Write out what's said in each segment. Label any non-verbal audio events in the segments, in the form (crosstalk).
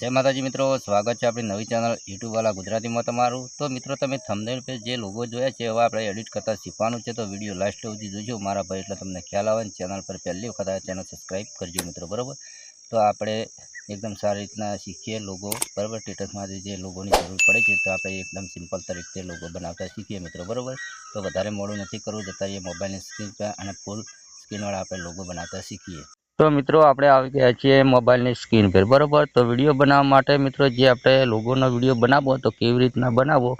જય માતાજી મિત્રો, સ્વાગત છે આપણી નવી ચેનલ યુટ્યુબવાળા ગુજરાતીમાં તમારું. તો મિત્રો, તમે થંબનેલ પર જે લોગો જોયા છે હવે આપણે એડિટ કરતાં શીખવાનું છે, તો વીડિયો લાસ્ટ સુધી જોજો. મારા ભાઈ એટલે તમને ખ્યાલ આવે ચેનલ પર પહેલી વખત આ ચેનલ સબસ્ક્રાઈબ કરજો મિત્રો, બરાબર? તો આપણે એકદમ સારી રીતના શીખીએ લોગો બરાબર? સ્ટેટસમાંથી જે લોગોની જરૂર પડે છે, તો આપણે એકદમ સિમ્પલ તરીકે લોગો બનાવતા શીખીએ મિત્રો, બરાબર? તો વધારે મોડું નથી કરવું, જતા એ મોબાઈલની સ્ક્રીન પર અને ફૂલ સ્ક્રીનવાળા આપણે લોગો બનાવતા શીખીએ. તો મિત્રો આપણે આવી ગયા છીએ મોબાઈલની સ્ક્રીન પર, બરાબર? તો વીડિયો બનાવવા માટે મિત્રો જે આપણે લોગોનો વીડિયો બનાવવો તો કેવી રીતના બનાવવો?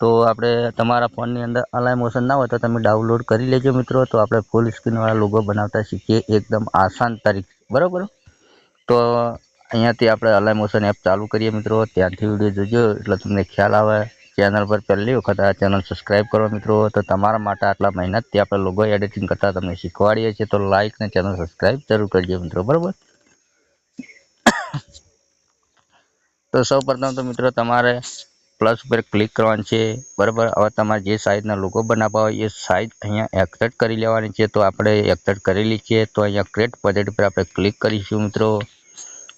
તો આપણે તમારા ફોનની અંદર અલાઈ મોશન ના હોય તો તમે ડાઉનલોડ કરી લેજો મિત્રો, તો આપણે ફૂલ સ્ક્રીનવાળા લોગો બનાવતા શીખીએ એકદમ આસાન તરીકે, બરાબર? તો અહીંયાથી આપણે અલાઈ મોશન એપ ચાલુ કરીએ મિત્રો, ત્યાંથી વીડિયો જોજો, એટલે તમને ખ્યાલ આવે. ચેનલ પર પહેલી વખત આ ચેનલ સબસ્ક્રાઈબ કરો મિત્રો. તો તમારા માટે આટલા મહેનતથી આપણે લોગો એડિટિંગ કરતાં તમને શીખવાડીએ છીએ. તો લાઇક ને ચેનલ સબસ્ક્રાઈબ જરૂર કરજો મિત્રો, બરાબર? (coughs) તો સૌ પ્રથમ તો મિત્રો તમારે પ્લસ ઉપર ક્લિક કરવાનું છે, બરાબર? હવે તમારે જે સાઇઝના લોગો બનાવવા હોય એ સાઇઝ અહીંયા એક્સેટ કરી લેવાની છે. તો આપણે એક્સેટ કરેલી છે, તો અહીંયા ક્રિએટ બજેટ પર આપણે ક્લિક કરીશું મિત્રો.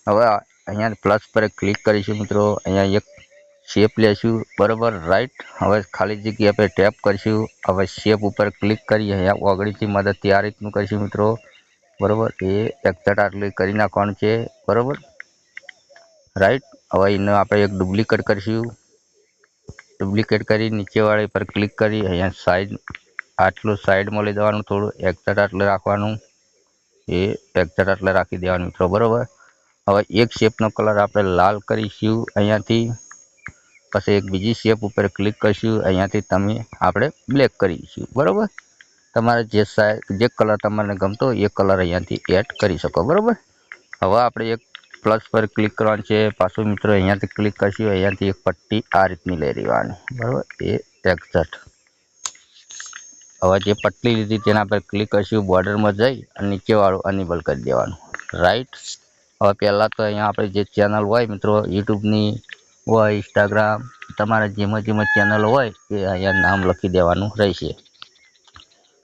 હવે અહીંયા પ્લસ પર ક્લિક કરીશું મિત્રો. અહીંયા એક શેપ લેશું. બરાબર રાઈટ હવે ખાલી જગ્યા પર ટેપ કરીશું. હવે શેપ ઉપર ક્લિક કરી અહીંયા ઓગણીસની મદદથી આ રીતનું કરીશું મિત્રો. બરાબર, એ એક્સેટ આટલી કરી નાખવાનું છે. બરાબર? રાઈટ હવે એને આપણે એક ડુપ્લિકેટ કરીશું. ડુપ્લિકેટ કરી નીચેવાળી પર ક્લિક કરી. અહીંયા સાઈડ આટલું સાઈડમાં લઈ દેવાનું થોડું. એક્સેટ આટલે રાખવાનું. એ એક્સેટ આટલે રાખી દેવાનું મિત્રો. બરાબર? હવે એક શેપનો કલર આપણે લાલ કરીશું અહીંયાથી. પછી એક બીજી શેપ ઉપર ક્લિક કરીશું. અહીંયાથી તમે આપણે બ્લેક કરીશું બરાબર? તમારે જે સાઈઝ જે કલર તમને ગમતો એ કલર અહીંયાથી એડ કરી શકો. બરાબર? હવે આપણે એક પ્લસ પર ક્લિક કરવાનું છે. પાછું મિત્રો અહીંયાથી ક્લિક કરીશું. અહીંયાથી એક પટ્ટી આ રીતની લઈ લેવાની. બરાબર? એ એક્ઝેક્ટ હવે જે પટ્ટી લીધી તેના પર ક્લિક કરીશું. બોર્ડરમાં જઈ અને નીચેવાળું અનેબલ કરી દેવાનું. રાઈટ હવે પહેલાં તો અહીંયા આપણે જે ચેનલ હોય મિત્રો યુટ્યુબની હોય ઇન્સ્ટાગ્રામ તમારા જેમાં જેમાં ચેનલ હોય, એ અહીંયા નામ લખી દેવાનું રહેશે.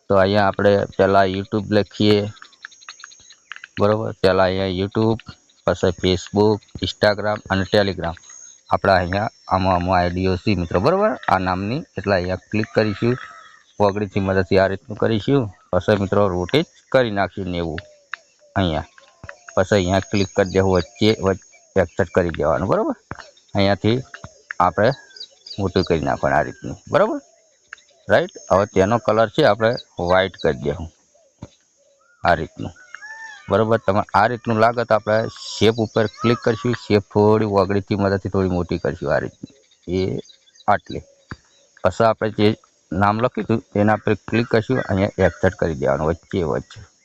તો અહીંયા આપણે પહેલાં યુટ્યુબ લખીએ. બરાબર? પહેલાં અહીંયા યુટ્યુબ પછી ફેસબુક ઇન્સ્ટાગ્રામ અને ટેલિગ્રામ આપણા અહીંયા આમાં આમાં આઈડીઓ છે મિત્રો, બરાબર? આ નામની એટલે અહીંયા ક્લિક કરીશું. વગડીથી મદદથી આ રીતનું કરીશું. પછી મિત્રો રોટેટ કરી નાખીશું નેવું અહીંયા. પછી અહીંયા ક્લિક કરી દેવું વચ્ચે વચ્ચે એક્સેપ્ટ કરી દેવાનું, બરાબર? અહીંયાથી આપણે મોટું કરી નાખવાનું આ રીતનું. બરાબર? રાઈટ હવે તેનો કલર છે, આપણે વ્હાઈટ કરી દેવું. આ રીતનું. બરાબર? તમે આ રીતનું લાગે તો આપણે શેપ ઉપર ક્લિક કરીશું. શેપ થોડી ઓગળીથી મદદથી થોડી મોટી કરીશું આ રીતની. એ આટલી. પછી આપણે જે નામ લખ્યું હતું, તેના પર ક્લિક કરીશું. અહીંયા એક્સેટ કરી દેવાનું. વચ્ચે વચ્ચે.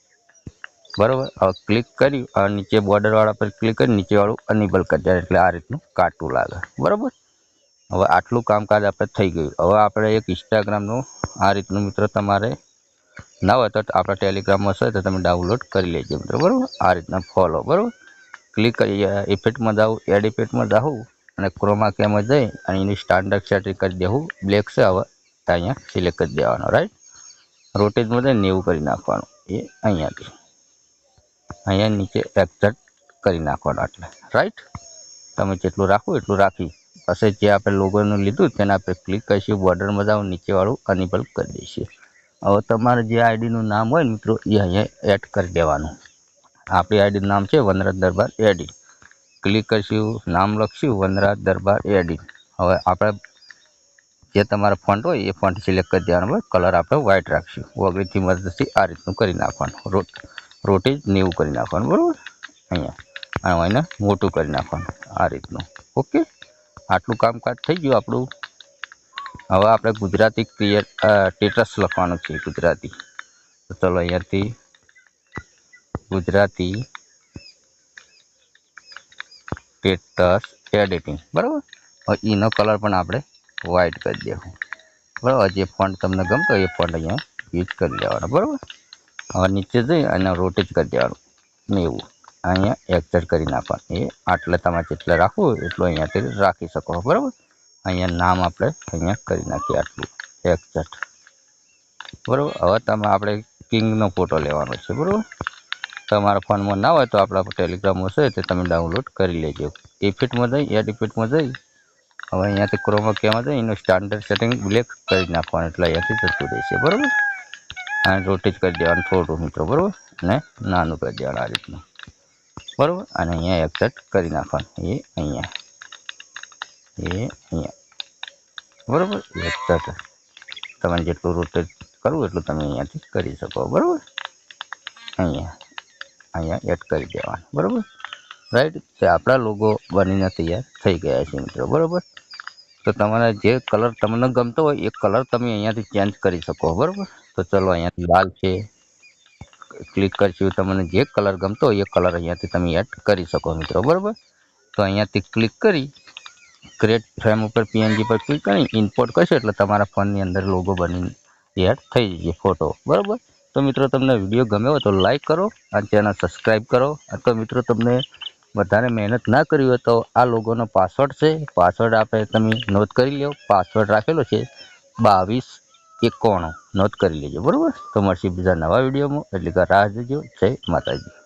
બરાબર? હવે ક્લિક કરી અને નીચે બોર્ડરવાળા પર ક્લિક કરી, નીચેવાળું અનેબલ કરી જાય એટલે આ રીતનું કાટું લાગે. બરાબર? હવે આટલું કામકાજ આપણે થઈ ગયું. હવે આપણે એક ઇન્સ્ટાગ્રામનું આ રીતનું મિત્રો તમારે ના હોય તો આપણા ટેલિગ્રામમાં હશે તો તમે ડાઉનલોડ કરી લેજો મિત્રો. બરાબર? આ રીતના ફોલો બરાબર? ક્લિક કરી ઇફેક્ટમાં જાઉં એડ ઇફેક્ટમાં જાઉં અને ક્રોમા કેમાં જઈ અને એની સ્ટાન્ડર્ડ સેટિંગ કરી દેવું બ્લેક છે હવે અહીંયા સિલેક્ટ કરી દેવાનો રાઈટ રોટેજમાં જઈને નેવું કરી નાખવાનું. એ અહીંયાથી. અહીંયા નીચે એક્ઝેક્ટ કરી નાખવાનું એટલે. રાઈટ તમે જેટલું રાખો એટલું રાખી. પછી જે આપણે લોગોનું લીધું તેના પર ક્લિક કરીશું બોર્ડરમાં જાઓ, નીચેવાળું અનિબલ કરી દઈશું. હવે તમારે જે આઈડીનું નામ હોય મિત્રો, એ અહીંયા એડ કરી દેવાનું. આપણી આઈડીનું નામ છે વનરાજ દરબાર એડી ક્લિક કરીશું, નામ લખશું, વનરાજ દરબાર એડી હવે આપણે જે તમારો ફોન્ટ હોય, એ ફોન્ટ સિલેક્ટ કરી દેવાનો. હોય કલર આપણે વ્હાઇટ રાખશું. ઓગણીસથી મદદથી આ રીતનું કરી નાખવાનું. રોટ રોટી નેવું કરી નાખવાનું, બરાબર? અહીંયા. અને એને મોટું કરી નાખવાનું, આ રીતનું. ઓકે? આટલું કામકાજ થઈ ગયું આપણું. હવે આપણે ગુજરાતી ક્રિયર ટેટસ લખવાનું છે, ગુજરાતી. તો ચલો અહીંયાથી ગુજરાતી ટેટસ એડિટિંગ, બરાબર? હવે એનો કલર પણ આપણે વ્હાઇટ કરી દેવું. બરાબર? જે ફોન્ટ તમને ગમતો એ ફોન્ટ અહીંયા યુઝ કરી લેવાનો, બરાબર? હવે નીચે જઈ અને રોટેટ કરી દેવાનું. ને એવું. અહીંયા એક્ચર કરી નાખવાનું. એ આટલે તમારે જેટલે રાખવું એટલું અહીંયાથી રાખી શકો બરાબર? અહીંયા નામ આપણે અહીંયા કરી નાખીએ આટલું. એક્ચર બરાબર? હવે તમે આપણે કિંગનો ફોટો લેવાનો છે, બરાબર? તમારા ફોનમાં ના હોય તો આપણા ટેલિગ્રામમાં છે તે તમે ડાઉનલોડ કરી લેજો. ઇફેક્ટમાં જઈ એડ ઇફેક્ટમાં જઈ. હવે અહીંયાથી ક્રોમા કેમાં જઈ, એનું સ્ટાન્ડર્ડ સેટિંગ બ્લેક કરી નાખવાનું એટલે અહીંયાથી જતું રહેશે, બરાબર? અને રોટેટ કરી દેવાનું, થોડું મિત્રો બરાબર? અને નાનું કરી દેવાનું આ રીતનું. બરાબર? અને અહીંયા એક્સેટ કરી નાખવાનું. એ અહીંયા. એ અહીંયા. બરાબર? એક્સેટ તમારે જેટલું રોટેટ કરવું એટલું તમે અહીંયાથી કરી શકો. બરાબર? અહીંયા. અહીંયા એડ કરી દેવાનું. બરાબર? રાઈટ તે આપણા લોગો બનીને તૈયાર થઈ ગયા છે મિત્રો. બરાબર? તો તમારા જે કલર તમને ગમતો હોય, એ કલર તમે અહીંયાથી ચેન્જ કરી શકો. બરાબર? તો ચલો અહીંયાથી લાલ છે. ક્લિક કરશું તમને જે કલર ગમતો હોય એ કલર અહીંયાથી તમે એડ કરી શકો મિત્રો, બરાબર? તો અહીંયાથી ક્લિક કરી ક્રિએટ ફ્રેમ ઉપર પીએનજી પર ક્લિક કરી ઇમ્પોર્ટ કરશો એટલે તમારા ફોનની અંદર લોગો બની એડ થઈ જશે ફોટો બરાબર? તો મિત્રો તમને વીડિયો ગમ્યો હોય તો લાઇક કરો અને ચેનલ સબસ્ક્રાઈબ કરો. તો મિત્રો તમને વધારે મહેનત ના કરી હોય તો આ લોગોનો પાસવર્ડ છે. પાસવર્ડ આપણે તમે નોંધ કરી લો પાસવર્ડ રાખેલો છે બાવીસ એકોણું. નોંધ કરી લેજો, બરાબર? તો મળશે બીજા નવા વિડીયોમાં. એટલે કે રાહ જોજો. જય માતાજી.